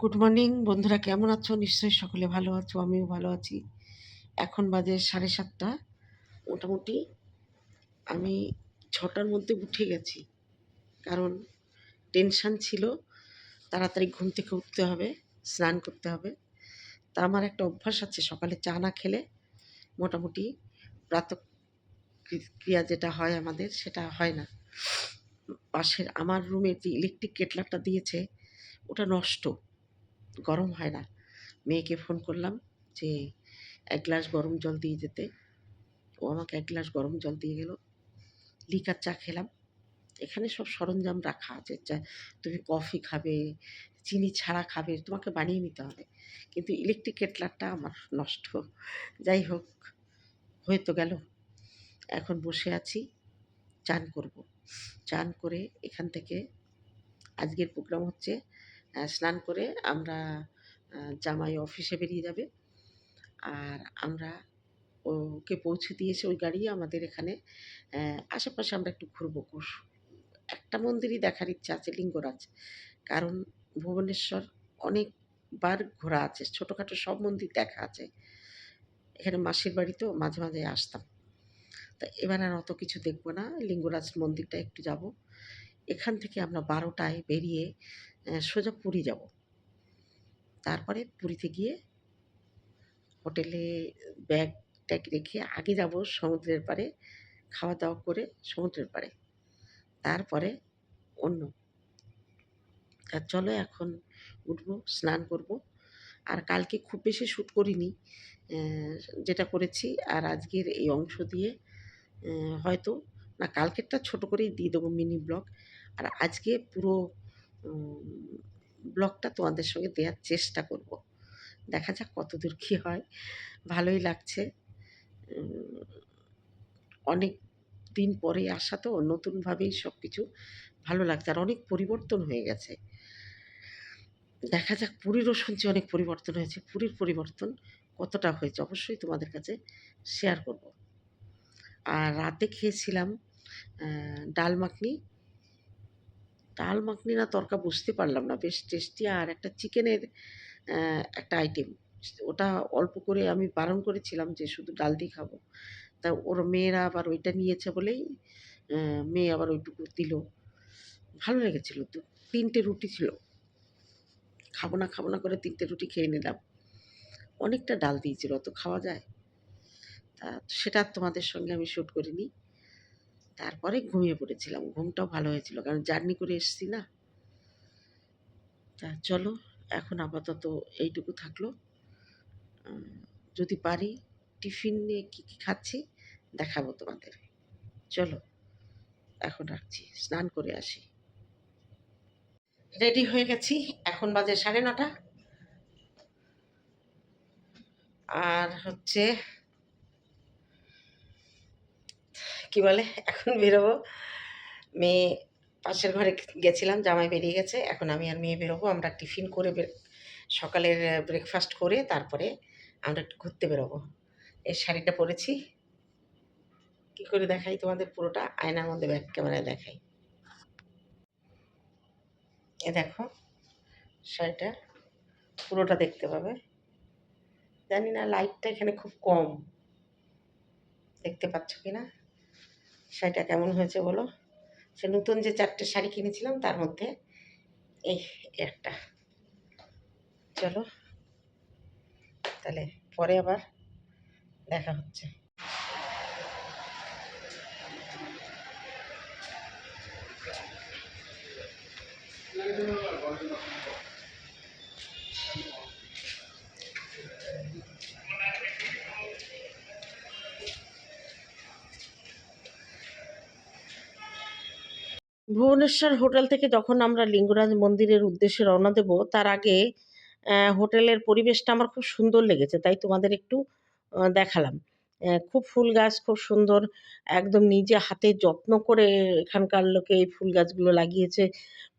Good morning বন্ধুরা কেমন আছো? নিশ্চয়ই সকলে ভালো আছো, আমিও ভালো আছি। এখন বাজে সাড়ে সাতটা। মোটামুটি আমি ছটার মধ্যে উঠে গেছি, কারণ টেনশান ছিল। তাড়াতাড়ি ঘুম থেকে উঠতে হবে, স্নান করতে হবে। তা আমার একটা অভ্যাস আছে, সকালে চা না খেলে মোটামুটি প্রাত ক্রিয়া যেটা হয় আমাদের, সেটা হয় না। পাশের আমার রুমে যে ইলেকট্রিক কেটলারটা দিয়েছে, ওটা নষ্ট। গরম হয় না। মেয়েকে ফোন করলাম যে, এক গ্লাস গরম জল দিয়ে যেতে। ও আমাকে এক গ্লাস গরম জল দিয়ে গেল। লিকার চা খেলাম। এখানে সব সরঞ্জাম রাখা আছে। চা, তুমি কফি খাবে, চিনি ছাড়া খাবে, তোমাকে বানিয়ে নিতে হবে। কিন্তু ইলেকট্রিক কেটলারটা আমার নষ্ট। যাই হোক, হয়ে তো গেল। এখন বসে আছি, চান করব। চান করে এখান থেকে আজকের প্রোগ্রাম হচ্ছে স্নান করে আমরা জামাই অফিসে বেরিয়ে যাবে। আর আমরা ওকে পৌঁছে দিয়েছে ওই গাড়ি আমাদের এখানে আশেপাশে আমরা একটু ঘুরবো। একটা মন্দিরই দেখার ইচ্ছা আছে লিঙ্গরাজ। কারণ ভুবনেশ্বর অনেকবার ঘোরা আছে, ছোটোখাটো সব মন্দির দেখা আছে। এখানে মাসির বাড়ি তো মাঝে মাঝে আসতাম। তা এবার আর অত কিছু দেখব না, লিঙ্গরাজ মন্দিরটা একটু যাব। এখান থেকে আমরা বারোটায় বেরিয়ে সোজা পুরী যাব। তারপরে পুরীতে গিয়ে হোটেলে ব্যাগ ট্যাগ রেখে আগে যাব সমুদ্রের পাড়ে, খাওয়া দাওয়া করে সমুদ্রের পাড়ে। তারপরে অন্য। তা চলো এখন উঠবো, স্নান করব। আর কালকে খুব বেশি শ্যুট করিনি যেটা করেছি। আর আজকের এই অংশ দিয়ে হয়তো না, কালকেরটা ছোট করেই দিয়ে দেবো মিনি ব্লগ। আর আজকে পুরো ব্লগটা তোমাদের সঙ্গে দেওয়ার চেষ্টা করব। দেখা যাক কতদূর কী হয়। ভালোই লাগছে। অনেক দিন পরে আসা তো, নতুনভাবেই সব কিছু ভালো লাগছে। আর অনেক পরিবর্তন হয়ে গেছে। দেখা যাক পুরীরও শুনছি অনেক পরিবর্তন হয়েছে। পুরীর পরিবর্তন কতটা হয়েছে অবশ্যই তোমাদের কাছে শেয়ার করব। আর রাতে খেয়েছিলাম ডাল মাখনি ডাল মাখনি না তরকা বুঝতে পারলাম না, বেশ টেস্টি আর একটা চিকেনের একটা আইটেম ওটা অল্প করে আমি বারণ করেছিলাম যে শুধু ডাল দিয়ে খাব। তা ওর মেয়েরা আবার ওইটা নিয়েছে বলেই মেয়ে আবার ওইটুকু দিল। ভালো লেগেছিল তো, তিনটে রুটি ছিল। খাব না খাব না করে তিনটে রুটি খেয়ে নিলাম। অনেকটা ডাল দিয়েছিল, অত খাওয়া যায়। তা সেটা তোমাদের সঙ্গে আমি শ্যুট করিনি তারপরে ঘুমিয়ে পড়েছিলাম। ঘুমটাও ভালো হয়েছিল, কারণ জার্নি করে এসেছি না। তা চলো, এখন আপাতত এইটুকু থাকল। যদি পারি টিফিন নিয়ে কী কী খাচ্ছি দেখাবো তোমাদের। চলো, এখন রাখছি, স্নান করে আসি। রেডি হয়ে গেছি, এখন বাজে সাড়ে নটা। আর হচ্ছে কি বলে? এখন বেরোবো। মেয়ে পাশের ঘরে গেছিলাম, জামাই বেরিয়ে গেছে। এখন আমি আর মেয়ে বেরোবো। আমরা টিফিন করে সকালের ব্রেকফাস্ট করে তারপরে আমরা একটু ঘুরতে বেরোবো। এই শাড়িটা পরেছি। কি করে দেখাই তোমাদের পুরোটা? আয়নার মধ্যে ব্যাক ক্যামেরায় দেখাই। এ দেখো, শাড়িটা পুরোটা দেখতে পাবে। জানি না লাইটটা এখানে খুব কম। দেখতে পাচ্ছ কি না শাড়িটা কেমন হয়েছে বলো? সে নতুন যে চারটে শাড়ি কিনেছিলাম, তার মধ্যে এই একটা। চলো, তাহলে পরে আবার দেখা হচ্ছে। ভুবনেশ্বর হোটেল থেকে যখন আমরা লিঙ্গরাজ মন্দিরের উদ্দেশ্যে রওনা দেব, তার আগে হোটেলের পরিবেশটা আমার খুব সুন্দর লেগেছে, তাই তোমাদের একটু দেখালাম। খুব ফুল গাছ, খুব সুন্দর, একদম নিজে হাতে যত্ন করে এখানকার লোকে এই ফুল গাছগুলো লাগিয়েছে।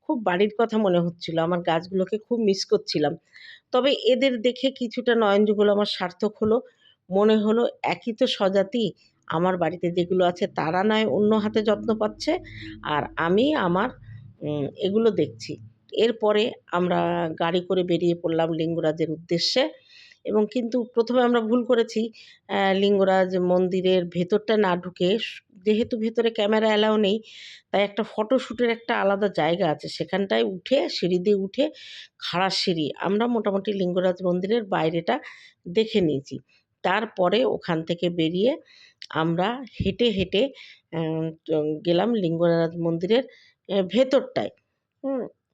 খুব বাড়ির কথা মনে হচ্ছিল, আমার গাছগুলোকে খুব মিস করছিলাম। তবে এদের দেখে কিছুটা নয়ন যুগল আমার সার্থক হলো, মনে হলো একই তো স্বজাতি আমার বাড়িতে যেগুলো আছে তারা নয়, অন্য হাতে যত্ন পাচ্ছে। আর আমি আমার এগুলো দেখছি। এরপরে আমরা গাড়ি করে বেরিয়ে পড়লাম লিঙ্গরাজের উদ্দেশ্যে এবং কিন্তু প্রথমে আমরা ভুল করেছি লিঙ্গরাজ মন্দিরের ভেতরটা না ঢুকে, যেহেতু ভেতরে ক্যামেরা অ্যালাউ নেই, তাই একটা ফটোশ্যুটের একটা আলাদা জায়গা আছে। সেখানটায় উঠে, সিঁড়ি দিয়ে উঠে খাড়া সিঁড়ি। আমরা মোটামুটি লিঙ্গরাজ মন্দিরের বাইরেটা দেখে নিয়েছি। তারপরে ওখান থেকে বেরিয়ে আমরা হেঁটে হেঁটে গেলাম লিঙ্গরাজ মন্দিরের ভেতরটায়।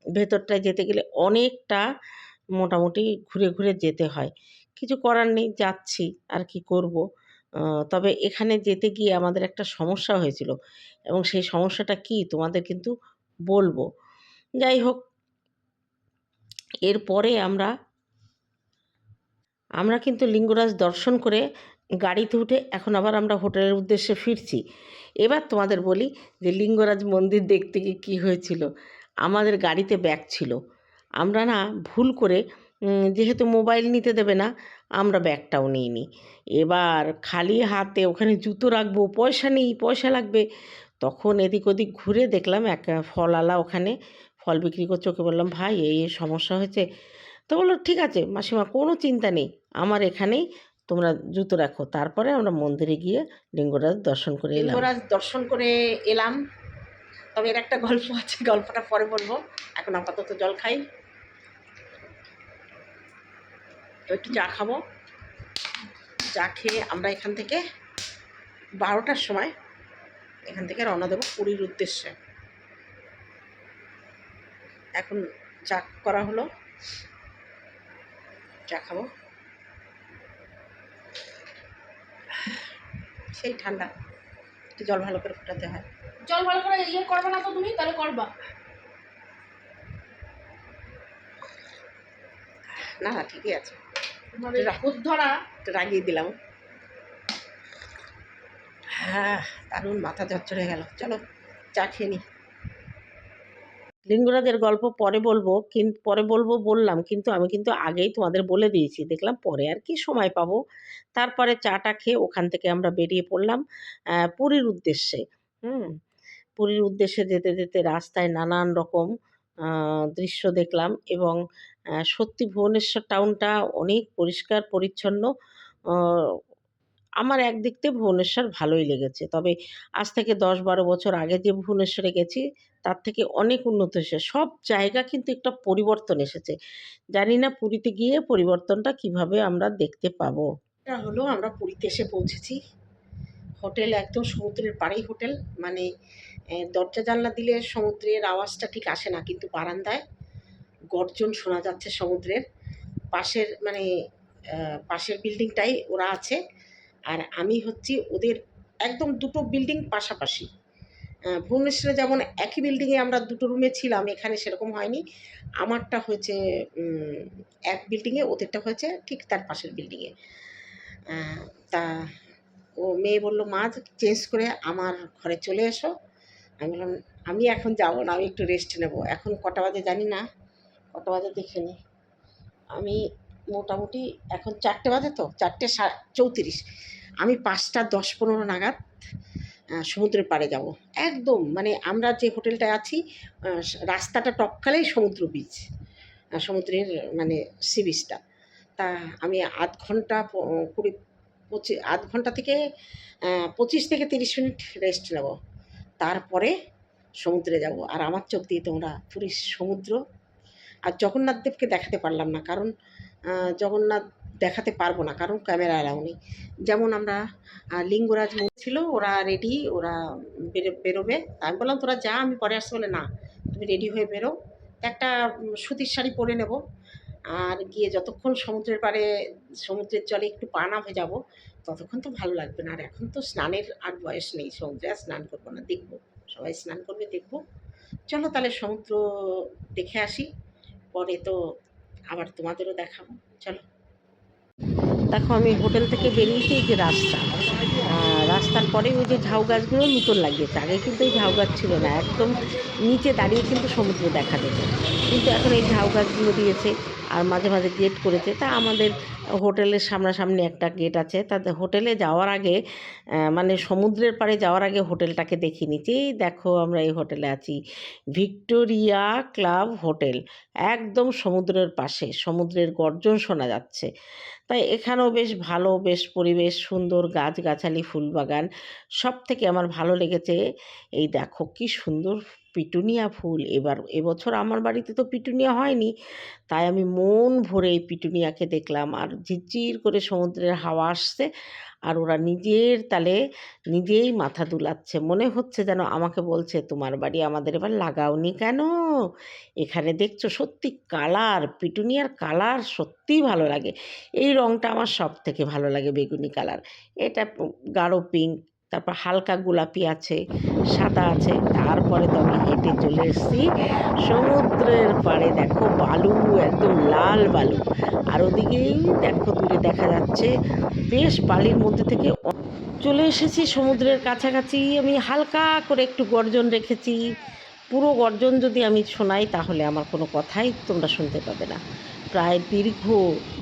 ভেতরটায় যেতে গেলে অনেকটা মোটামুটি ঘুরে ঘুরে যেতে হয়। কিছু করার নেই, যাচ্ছি, আর কি করব? তবে এখানে যেতে গিয়ে আমাদের একটা সমস্যা হয়েছিল। এবং সেই সমস্যাটা কি তোমাদের কিন্তু বলব। যাই হোক, এরপরে আমরা আমরা কিন্তু লিঙ্গরাজ দর্শন করে গাড়িতে উঠে এখন আবার আমরা হোটেলের উদ্দেশ্যে ফিরছি। এবার তোমাদের বলি যে লিঙ্গরাজ মন্দির দেখতে গিয়ে কী হয়েছিল? আমাদের গাড়িতে ব্যাগ ছিল। আমরা না ভুল করে যেহেতু মোবাইল নিতে দেবে না, আমরা ব্যাগটাও নিইনি। এবার খালি হাতে ওখানে জুতো রাখব, পয়সা নেই, পয়সা লাগবে। তখন এদিক ওদিক ঘুরে দেখলাম এক ফলওয়ালা ওখানে ফল বিক্রি করছে। ওকে বললাম, ভাই এই সমস্যা হয়েছে। তো বলল, ঠিক আছে, মাসিমা, কোনো চিন্তা নেই। আমার এখানেই তোমরা জুতো রাখো। তারপরে আমরা মন্দিরে গিয়ে লিঙ্গরাজ দর্শন করে এলাম। লিঙ্গরাজ দর্শন করে এলাম। তবে এর একটা গল্প আছে, গল্পটা পরে বলব। এখন আপাতত জল খাই। তো একটু চা খাব। চা খেয়ে আমরা এখান থেকে বারোটার সময় এখান থেকে রওনা দেবো পুরীর উদ্দেশ্যে। এখন চা করা হলো। চা খাব। সেই ঠান্ডা একটু জল ভালো করে ফোটাতে হয়। জল ভালো করে ইয়ে করবা না তো তুমি? তাহলে করবা। না না ঠিকই আছে। ধরা। রাগিয়ে দিলাম। হ্যাঁ দারুণ মাথা ঝরঝরে গেল। চলো চা খেয়ে নি। লিঙ্গরাজের গল্প পরে বলব কিন্তু পরে বলব বললাম, কিন্তু আমি কিন্তু আগেই তোমাদের বলে দিয়েছি। দেখলাম পরে আর কি সময় পাবো। তারপরে চাটা খেয়ে ওখান থেকে আমরা বেরিয়ে পড়লাম পুরীর উদ্দেশ্যে। হুম, পুরীর উদ্দেশ্যে যেতে যেতে রাস্তায় নানান রকম দৃশ্য দেখলাম এবং সত্যি ভুবনেশ্বর টাউনটা অনেক পরিষ্কার, পরিচ্ছন্ন আমার একদিক থেকে ভুবনেশ্বর ভালোই লেগেছে। তবে আজ থেকে দশ বারো বছর আগে যে ভুবনেশ্বরে গেছি, তার থেকে অনেক উন্নত হয়েছে। সব জায়গা কিন্তু একটা পরিবর্তন এসেছে। জানি না পুরীতে গিয়ে পরিবর্তনটা কীভাবে আমরা দেখতে পাবো। এটা হলো আমরা পুরীতে এসে পৌঁছেছি। হোটেল একদম সমুদ্রের পাড়েই হোটেল। মানে দরজা জানলা দিলে সমুদ্রের আওয়াজটা ঠিক আসে না। কিন্তু বারান্দায় গর্জন শোনা যাচ্ছে সমুদ্রের। পাশের মানে পাশের বিল্ডিংটাই ওরা আছে। আর আমি হচ্ছি ওদের একদম দুটো বিল্ডিং পাশাপাশি। ভুবনেশ্বরে যেমন একই বিল্ডিংয়ে আমরা দুটো রুমে ছিলাম, এখানে সেরকম হয়নি। আমারটা হয়েছে এক বিল্ডিংয়ে ওদেরটা হয়েছে ঠিক তার পাশের বিল্ডিংয়ে তা ও মেয়ে বলল, মা চেঞ্জ করে আমার ঘরে চলে এসো। আমি বললাম, আমি এখন যাব না, আমি একটু রেস্ট নেব। এখন কটা বাজে জানি না, কটা বাজে দেখে নি। আমি মোটামুটি এখন চারটে বাজে তো, চারটে চৌত্রিশ। আমি পাঁচটা দশ পনেরো নাগাদ সমুদ্রের পাড়ে যাব। একদম মানে আমরা যে হোটেলটায় আছি রাস্তাটা টপকালেই সমুদ্র বীচ সমুদ্রের মানে সি বিচটা তা আমি আধ ঘণ্টা কুড়ি পঁচিশ আধ ঘণ্টা থেকে পঁচিশ থেকে তিরিশ মিনিট রেস্ট নেব। তারপরে সমুদ্রে যাব। আর আমার চোখ দিয়ে তোমরা পুরীর সমুদ্র আর জগন্নাথ দেবকে দেখাতে পারলাম না। কারণ জগন্নাথ দেখাতে পারব না, কারণ ক্যামেরা অ্যালাউ নেই। যেমন আমরা লিঙ্গরাজ ছিল, ওরা রেডি ওরা বেরো- বেরোবে। আমি বললাম, তোরা যা, আমি পরে আসতে বলে, না, তুমি রেডি হয়ে বেরো। একটা সুতির শাড়ি পরে নেব। আর গিয়ে যতক্ষণ সমুদ্রের পাড়ে, সমুদ্রের জলে একটু পা না ভেজাবো, ততক্ষণ তো ভালো লাগবে না। আর এখন তো স্নানের আর বয়স নেই, সমুদ্রে আর স্নান করব না। দেখব, সবাই স্নান করবে, দেখব। চলো তাহলে সমুদ্র দেখে আসি, পরে তো আবার তোমাদেরও দেখাবো। চলো। দেখো আমি হোটেল থেকে বেরিয়েছি যে রাস্তা। রাস্তার পরে ওই যে ঝাউ গাছগুলো নতুন লাগিয়েছে। আগে কিন্তু এই ঝাউ গাছ ছিল না, একদম নিচে দাঁড়িয়ে কিন্তু সমুদ্র দেখা যেত। কিন্তু এখন এই ঝাউ গাছগুলো দিয়েছে আর মাঝে মাঝে গেট করেছে। তা আমাদের হোটেলের সামনাসামনি একটা গেট আছে। তাতে হোটেলে যাওয়ার আগে মানে সমুদ্রের পাড়ে যাওয়ার আগে হোটেলটাকে দেখে এই দেখো আমরা এই হোটেলে আছি। ভিক্টোরিয়া ক্লাব হোটেল, একদম সমুদ্রের পাশে। সমুদ্রের গর্জন শোনা যাচ্ছে। তাই এখানেও বেশ ভালো, বেশ পরিবেশ, সুন্দর গাছগাছালি। ফুলবাগান। সব থেকে আমার ভালো লেগেছে এই দেখো কি সুন্দর পিটুনিয়া ফুল। এবার, এবছর আমার বাড়িতে তো পিটুনিয়া হয়নি, তাই আমি মন ভরে এই পিটুনিয়াকে দেখলাম। আর ঝিরঝির করে সমুদ্রের হাওয়া আসছে আর ওরা নিজের তালে নিজেই মাথা দুলাচ্ছে। মনে হচ্ছে যেন আমাকে বলছে, তোমার বাড়ি আমাদের এবার লাগাওনি কেন? এখানে দেখছ সত্যি কালার, পিটুনিয়ার কালার সত্যিই ভালো লাগে। এই রঙটা আমার সব থেকে ভালো লাগে বেগুনি কালার। এটা গাঢ় পিঙ্ক তারপর হালকা গোলাপি আছে, সাদা আছে, তারপরে তো আমি হেঁটে চলে এসেছি সমুদ্রের পাড়ে। দেখো বালু, একদম লাল বালু। আর ওদিকেই দেখো দূরে দেখা যাচ্ছে বেশ বালির মধ্যে থেকে চলে এসেছি সমুদ্রের কাছাকাছি। আমি হালকা করে একটু গর্জন রেখেছি। পুরো গর্জন যদি আমি শোনাই তাহলে আমার কোনো কথাই তোমরা শুনতে পাবে না। প্রায় দীর্ঘ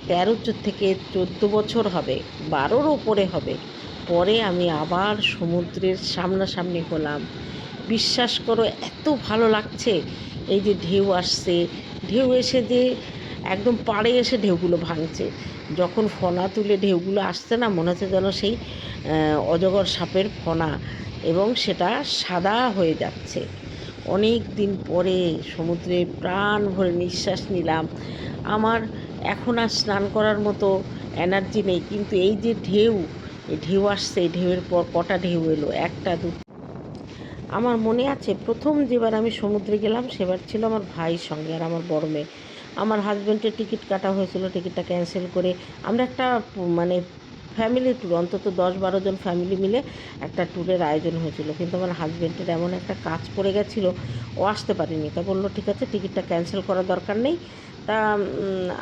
তেরো থেকে চোদ্দ বছর হবে, বারোর ওপরে হবে। পরে আমি আবার সমুদ্রের সামনাসামনি হলাম। বিশ্বাস করো, এত ভালো লাগছে। এই যে ঢেউ আসছে, ঢেউ এসে যে একদম পাড়ে এসে ঢেউগুলো ভাঙছে। যখন ফনা তুলে ঢেউগুলো আসছে না, মনে হচ্ছে যেন সেই অজগর সাপের ফনা এবং সেটা সাদা হয়ে যাচ্ছে। অনেক দিন পরে সমুদ্রে প্রাণ ভরে নিঃশ্বাস নিলাম। আমার এখন আর স্নান করার মতো এনার্জি নেই, কিন্তু এই যে ঢেউ ঢেউ আসছে, এই ঢেউয়ের পর কটা ঢেউ এলো? একটা, দু, আমার মনে আছে প্রথম যেবার আমি সমুদ্রে গেলাম, সেবার ছিল আমার ভাইয়ের সঙ্গে আর আমার বড় মেয়ে। আমার হাজব্যান্ডের টিকিট কাটা হয়েছিল টিকিটটা ক্যান্সেল করে আমরা একটা মানে ফ্যামিলি ট্যুর অন্তত দশ বারো জন ফ্যামিলি মিলে একটা ট্যুরের আয়োজন হয়েছিল। কিন্তু আমার হাজব্যান্ডের এমন একটা কাজ পড়ে গেছিল, ও আসতে পারেনি। তা বলল, ঠিক আছে টিকিটটা ক্যান্সেল করার দরকার নেই তা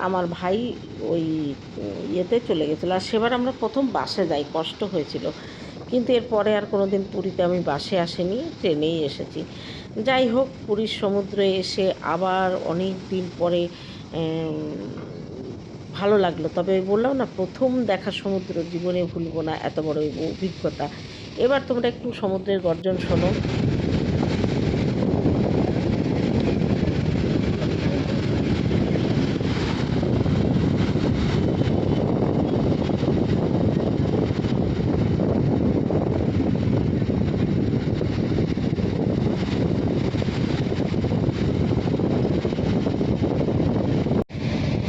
আমার ভাই ওই ইয়েতে চলে গেছিল। আর সেবার আমরা প্রথম বাসে যাই, কষ্ট হয়েছিল। কিন্তু এরপরে আর কোনো দিন পুরীতে আমি বাসে আসিনি, ট্রেনেই এসেছি। যাই হোক, পুরীর সমুদ্রে এসে আবার অনেক দিন পরে ভালো লাগল। তবে বললাম না, প্রথম দেখা সমুদ্র, জীবনে ভুলবো না, এত বড় অভিজ্ঞতা। এবার তোমরা একটু সমুদ্রের গর্জন শোনো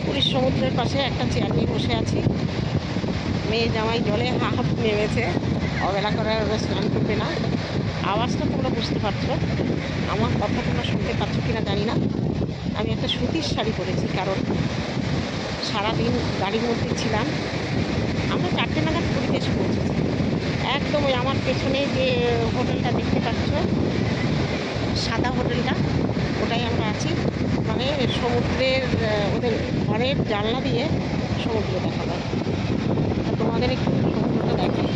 পুরীর সমুদ্রের পাশে একটা চেয়ার নিয়ে বসে আছি মেয়ে জামাই জলে হা হাফ নেমেছে। অবেলা করে স্নান করবে না। আওয়াজটা তোমরা বুঝতে পারছ। আমার কথা তোমরা শুনতে পাচ্ছ কিনা জানি না। আমি একটা সুতির শাড়ি পরেছি, কারণ সারাদিন গাড়ির মধ্যে ছিলাম। আমরা চারটে নাগাদ পুরীতে এসে পৌঁছেছি একদম ওই আমার পেছনে যে হোটেলটা দেখতে পাচ্ছ, সাদা হোটেলটা, ওটাই আমরা আছি। মানে সমুদ্রের ওদের ঘরের জানলা দিয়ে সমুদ্র দেখা যায়। তোমাদের একটু সমুদ্রটা দেখাই